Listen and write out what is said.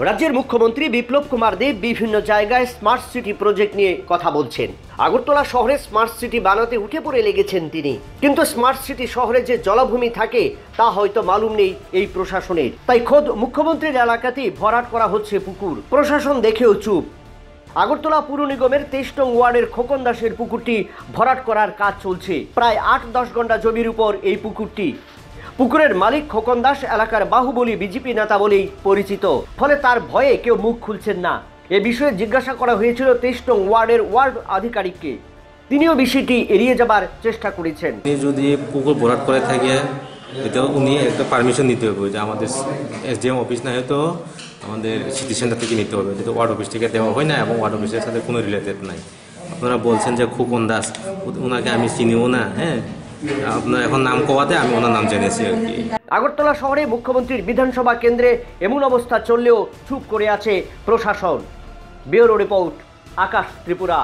রাজ্যের মুখ্যমন্ত্রী বিপ্লব কুমার দেব বিভিন্ন জায়গায় স্মার্ট সিটি প্রজেক্ট নিয়ে কথা বলছেন। আগরতলা শহরে স্মার্ট সিটি বানাতে উঠে পড়ে লেগেছেন তিনি। কিন্তু স্মার্ট সিটি শহরে যে জলাভূমি থাকে, তা হয়তো মালুম নেই এই প্রশাসনের। তাই খোদ মুখ্যমন্ত্রীর এলাকাতেই ভরাট করা হচ্ছে পুকুর। প্রশাসন দেখেও চুপ। আগরতলা পুর নিগমের তেইশ নং ওয়ার্ডের খোকন দাসের পুকুরটি ভরাট করার কাজ চলছে। প্রায় আট দশ ঘণ্টা জমির উপর এই পুকুরটি পুকুরের মালিক খোকন দাস এলাকার বাহুবলী বিজেপি নেতা বলেই পরিচিত। ফলে তার ভয়ে কেউ মুখ খুলছেন না। এ বিষয়ে জিজ্ঞাসা করা হয়েছিল তেইশ নং ওয়ার্ডের ওয়ার্ড আধিকারিককে। তিনিও বিষয়টি এড়িয়ে যাবার চেষ্টা করেছেন। যদি পুকুর ভরাট করে থাকে এটা উনি একটা পারমিশন নিতে হবে যে আমাদের এসডিএম অফিস না হয়তো আমাদের সিটি সেন্টার থেকে নিতে হবে। যেহেতু ওয়ার্ড অফিস থেকে দেওয়া হয় না এবং ওয়ার্ড অফিসের সাথে কোনো রিলেটেড নাই। আপনারা বলছেন যে খুকন দাস ওনাকে আমি চিনিও না হ্যাঁ? আপনার এখন নাম কোয়াতে, আমি ওনার নাম জেনেছি আর কি। আগরতলা শহরে মুখ্যমন্ত্রীর বিধানসভা কেন্দ্রে এমন অবস্থা চললেও চুপ করে আছে প্রশাসন। Bureau report, Akash Tripura.